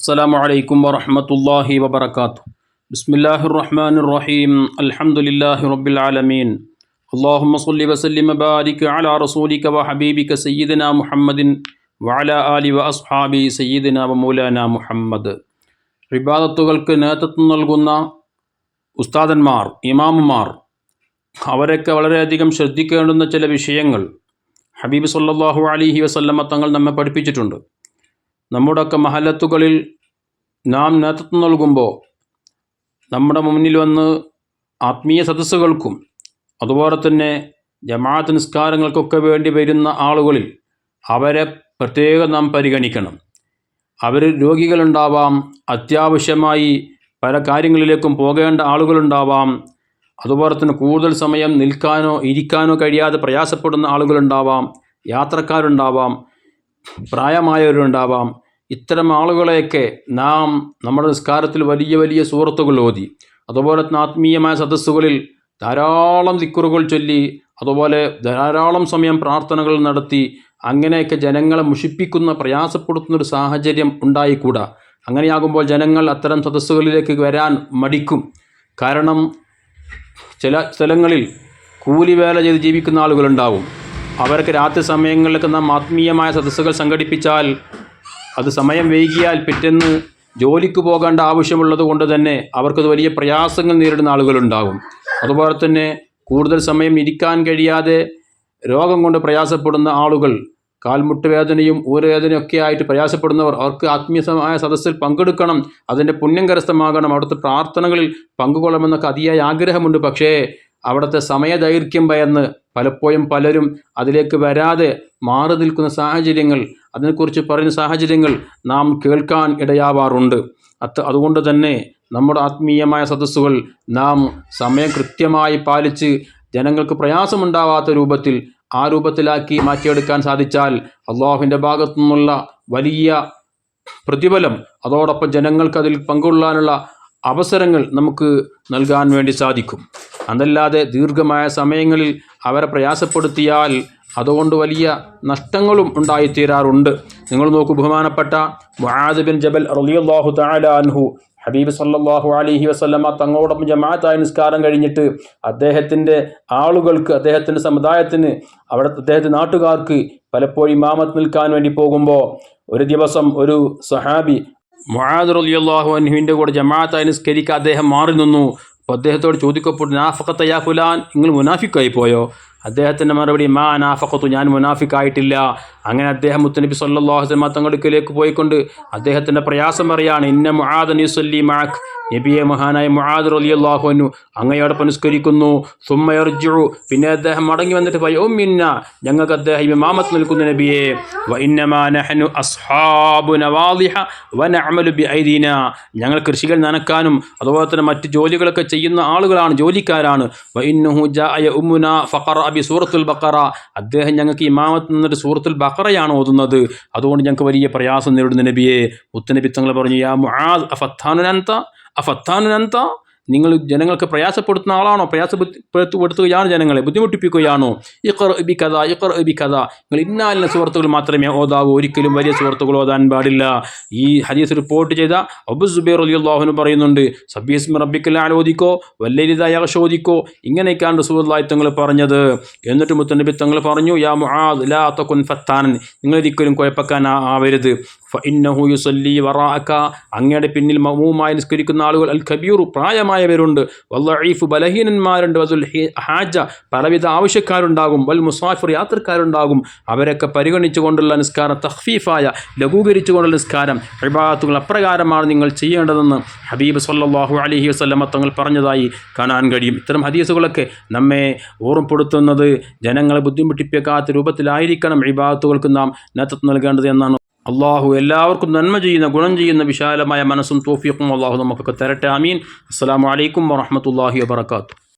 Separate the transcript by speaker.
Speaker 1: അസ്സാം വലൈക്കും വാഹമത്തല്ലാഹി വബർക്കാത്തു ബിസ്മില്ലാഹി റഹ്മാൻ റഹീം അൽഹംദുലില്ലാഹി റബ്ബിൽ ആലമീൻ അള്ളാഹുമ്മ സല്ലി വസല്ലിം ബാരിക് അല റസൂലിക വ ഹബീബിക സയ്യിദന മുഹമ്മദിൻ വാല ആലി വ അസ്ഹാബി സയ്യിദന വ മൗലാന മുഹമ്മദ്. ഇബാദത്തുകൾക്ക് നേതൃത്വം നൽകുന്ന ഉസ്താദന്മാർ ഇമാമുമാർ അവരൊക്കെ വളരെയധികം ശ്രദ്ധിക്കേണ്ടുന്ന ചില വിഷയങ്ങൾ ഹബീബ് സല്ലാഹു അലിഹി വസല്ലമ്മ തങ്ങൾ നമ്മെ പഠിപ്പിച്ചിട്ടുണ്ട്. നമ്മുടെയൊക്കെ മഹലത്തുകളിൽ നാം നേതൃത്വം നൽകുമ്പോൾ നമ്മുടെ മുന്നിൽ വന്ന് ആത്മീയ സദസ്സുകൾക്കും അതുപോലെ തന്നെ ജമാഅത്ത് നിസ്കാരങ്ങൾക്കൊക്കെ വേണ്ടി വരുന്ന ആളുകളിൽ അവരെ പ്രത്യേകം നാം പരിഗണിക്കണം. അവർ രോഗികളുണ്ടാവാം അത്യാവശ്യമായി പല കാര്യങ്ങളിലേക്കും പോകേണ്ട ആളുകളുണ്ടാവാം അതുപോലെ തന്നെ കൂടുതൽ സമയം നിൽക്കാനോ ഇരിക്കാനോ കഴിയാതെ പ്രയാസപ്പെടുന്ന ആളുകളുണ്ടാവാം യാത്രക്കാരുണ്ടാവാം പ്രായമായവരുണ്ടാവാം. ഇത്തരം ആളുകളെയൊക്കെ നാം നമ്മുടെ നിസ്കാരത്തിൽ വലിയ വലിയ സൂറത്തുകൾ ഓതി. അതുപോലെ ആത്മീയമായ സദസ്സുകളിൽ ധാരാളം ദിക്കുറുകൾ ചൊല്ലി അതുപോലെ ധാരാളം സമയം പ്രാർത്ഥനകൾ നടത്തി അങ്ങനെയൊക്കെ ജനങ്ങളെ മുഷിപ്പിക്കുന്ന പ്രയാസപ്പെടുത്തുന്നൊരു സാഹചര്യം ഉണ്ടായിക്കൂടാ. അങ്ങനെയാകുമ്പോൾ ജനങ്ങൾ അത്തരം സദസ്സുകളിലേക്ക് വരാൻ മടിക്കും. കാരണം ചില സ്ഥലങ്ങളിൽ കൂലിവേല ചെയ്ത് ജീവിക്കുന്ന ആളുകളുണ്ടാവും. അവർക്ക് രാത്രി സമയങ്ങളിലൊക്കെ നാം ആത്മീയമായ സദസ്സുകൾ സംഘടിപ്പിച്ചാൽ അത് സമയം വൈകിയാൽ പിറ്റേന്ന് ജോലിക്ക് പോകേണ്ട ആവശ്യമുള്ളത് കൊണ്ട് തന്നെ അവർക്കത് വലിയ പ്രയാസങ്ങൾ നേരിടുന്ന ആളുകളുണ്ടാകും. അതുപോലെ തന്നെ കൂടുതൽ സമയം ഇരിക്കാൻ കഴിയാതെ രോഗം കൊണ്ട് പ്രയാസപ്പെടുന്ന ആളുകൾ കാൽമുട്ട് വേദനയും ഊരവേദനയും ഒക്കെ ആയിട്ട് പ്രയാസപ്പെടുന്നവർ അവർക്ക് ആത്മീയമായ സദസ്സിൽ പങ്കെടുക്കണം അതിന്റെ പുണ്യം കരസ്ഥമാകണം അവിടുത്തെ പ്രാർത്ഥനകളിൽ പങ്കുകൊള്ളണമെന്നൊക്കെ അതിയായ ആഗ്രഹമുണ്ട്. പക്ഷേ അവിടുത്തെ സമയദൈർഘ്യം ഭയന്ന് പലപ്പോഴും പലരും അതിലേക്ക് വരാതെ മാറി നിൽക്കുന്ന സാഹചര്യങ്ങൾ അതിനെക്കുറിച്ച് പറയുന്ന സാഹചര്യങ്ങൾ നാം കേൾക്കാൻ ഇടയാവാറുണ്ട്. അത് അതുകൊണ്ട് തന്നെ നമ്മുടെ ആത്മീയമായ സദസ്സുകൾ നാം സമയം കൃത്യമായി പാലിച്ച് ജനങ്ങൾക്ക് പ്രയാസമുണ്ടാവാത്ത രൂപത്തിൽ ആ രൂപത്തിലാക്കി മാറ്റിയെടുക്കാൻ സാധിച്ചാൽ അള്ളാഹുവിന്റെ ഭാഗത്തു നിന്നുള്ള വലിയ പ്രതിഫലം അതോടൊപ്പം ജനങ്ങൾക്ക് അതിൽ പങ്കുകൊള്ളാനുള്ള അവസരങ്ങൾ നമുക്ക് നൽകാൻ വേണ്ടി സാധിക്കും. അതല്ലാതെ ദീർഘമായ സമയങ്ങളിൽ അവരെ പ്രയാസപ്പെടുത്തിയാൽ അതുകൊണ്ട് വലിയ നഷ്ടങ്ങളും ഉണ്ടായിത്തീരാറുണ്ട്. നിങ്ങൾ നോക്കൂ ബഹുമാനപ്പെട്ട മുആദ് ബിൻ ജബൽ റളിയല്ലാഹു തആല അൻഹു ഹബീബ് സല്ലാഹു അലഹി വസല്ലമ തങ്ങളോടൊപ്പം ജമാഅത്തായ നിസ്കാരം കഴിഞ്ഞിട്ട് അദ്ദേഹത്തിന്റെ ആളുകൾക്ക് അദ്ദേഹത്തിന്റെ സമുദായത്തിന് അവിടെ അദ്ദേഹത്തിന്റെ നാട്ടുകാർക്ക് പലപ്പോഴും ഇമാമത്ത് നിൽക്കാൻ വേണ്ടി പോകുമ്പോൾ ഒരു ദിവസം ഒരു സഹാബി മുആദ് റളിയല്ലാഹു അൻഹുവിന്റെ കൂടെ ജമാഅത്തായി നിസ്കരിക്കാൻ അദ്ദേഹം മാറി നിന്നു. അപ്പോൾ അദ്ദേഹത്തോട് ചോദിക്കപ്പെട്ടു നാഫക്കത്ത യാ ഫുലാൻ? നിങ്ങൾ മുനാഫിക്കായി പോയോ? അദ്ദേഹത്തിന്റെ മറുപടി മാ അനാഫഖത്തു ഞാൻ മുനാഫിക്കായിട്ടില്ല. അങ്ങനെ അദ്ദേഹം മുത്തനബി സല്ലാഹുസ്ലമ തങ്ങൾക്കിലേക്ക് പോയിക്കൊണ്ട് അദ്ദേഹത്തിന്റെ പ്രയാസം പറയാണ് ഇന്ന മുഹാദ് യുസല്ലി മാഖ് നബിയെ മഹാനായ മുആദ് അലി അള്ളാഹുനു അങ്ങയോടൊപ്പം നിസ്കരിക്കുന്നു. സുമ്മയർജു പിന്നെ അദ്ദേഹം മടങ്ങി വന്നിട്ട് മിന്ന ഞങ്ങൾക്ക് അദ്ദേഹം ഇമാമത്ത് നിൽക്കുന്നു നബിയെ. വ ഇന്നമാ നഹ്നു അസ്ഹാബു നവാദിഹ വ നഅമലു ബി ഐദീന ഞങ്ങൾ കൃഷികൾ നനക്കാനും അതുപോലെ തന്നെ മറ്റ് ജോലികളൊക്കെ ചെയ്യുന്ന ആളുകളാണ് ജോലിക്കാരാണ്. വ ഇന്നഹു ജായ ഉമ്മുന ഫഖറ ബി സൂറത്തുൽ ബക്കറ അദ്ദേഹം ഞങ്ങൾക്ക് ഇമാമത്ത് നിന്നിട്ട് സൂറത്തുൽ ബക്കറയാണ് ഓതുന്നത്. അതുകൊണ്ട് ഞങ്ങൾക്ക് വലിയ പ്രയാസം നേരിടുന്ന നബിയെ. മുത്തനബി തങ്ങൾ പറഞ്ഞു യാ മുആദ് അഫത്താനുനന്ത അഫത്താനുനന്ത? നിങ്ങൾ ജനങ്ങൾക്ക് പ്രയാസപ്പെടുത്തുന്ന ആളാണോ? പ്രയാസപ്പെടുത്തുകയാണ് ജനങ്ങളെ ബുദ്ധിമുട്ടിപ്പിക്കുകയാണോ? ഇഖർ ബി കഥ ഇഖർ ബി കഥ നിങ്ങൾ ഇന്നാലിന സുഹൃത്തുക്കൾ മാത്രമേ ഓതാവൂ ഒരിക്കലും വലിയ സുഹൃത്തുക്കൾ ഓതാൻ പാടില്ല. ഈ ഹദീസ് റിപ്പോർട്ട് ചെയ്ത അബു സുബൈർ അലി അള്ളാഹുന് പറയുന്നുണ്ട് സബീസ് റബ്ബിക്കൽ ആലോചിക്കോ വല്ലരിതായ ചോദിക്കോ ഇങ്ങനെയൊക്കെയാണ് റസൂല്ലായി തങ്ങൾ പറഞ്ഞത്. എന്നിട്ട് മുത്തനബി തങ്ങൾ പറഞ്ഞു യാ മുആദ് ലാ തൊക്കുൻ ഫത്താനൻ. നിങ്ങളൊരിക്കലും കുഴപ്പക്കാൻ ആവരുത്. ഫഇന്നഹു യുസല്ലി വറാഅക. അങ്ങയുടെ പിന്നിൽ മൗമുമായി നിസ്കരിക്കുന്ന ആളുകൾ അൽ കബീറു പ്രായമായവരുണ്ട് വല്ലഈഫ് ബലഹീനന്മാരുണ്ട്. വസുൽ ഹാജ പലവിധ ആവശ്യക്കാരുണ്ടാകും. വൽ മുസാഫിർ യാത്രക്കാരുണ്ടാകും. അവരൊക്കെ പരിഗണിച്ചുകൊണ്ടുള്ള നിസ്കാരം തഹ്ഫീഫായ ലഘൂകരിച്ചുകൊണ്ടുള്ള നിസ്കാരം ഇബാദത്തുകൾ അപ്രകാരമാണ് നിങ്ങൾ ചെയ്യേണ്ടതെന്ന് ഹബീബ് സല്ലാഹു അലഹി വസ്ലമ തങ്ങൾ പറഞ്ഞതായി കാണാൻ കഴിയും. ഇത്തരം ഹദീസുകളൊക്കെ നമ്മെ ഓർമ്മപ്പെടുത്തുന്നത് ജനങ്ങളെ ബുദ്ധിമുട്ടിപ്പിക്കാത്ത രൂപത്തിലായിരിക്കണം ഇബാദത്തുകൾക്ക് നാം നേതൃത്വം നൽകേണ്ടത് എന്നാണ് അള്ളാഹു എല്ലാവർക്കും നന്മ ചെയ്യുന്ന ഗുണം ചെയ്യുന്ന വിശാലമായ മനസ്സും തോഫിയക്കും അള്ളാഹു നമുക്കൊക്കെ തരട്ടെ. അമീൻ അസ്സാം വലൈക്കും വാഹമത്തല്ലാഹി വാബർക്കാത്തു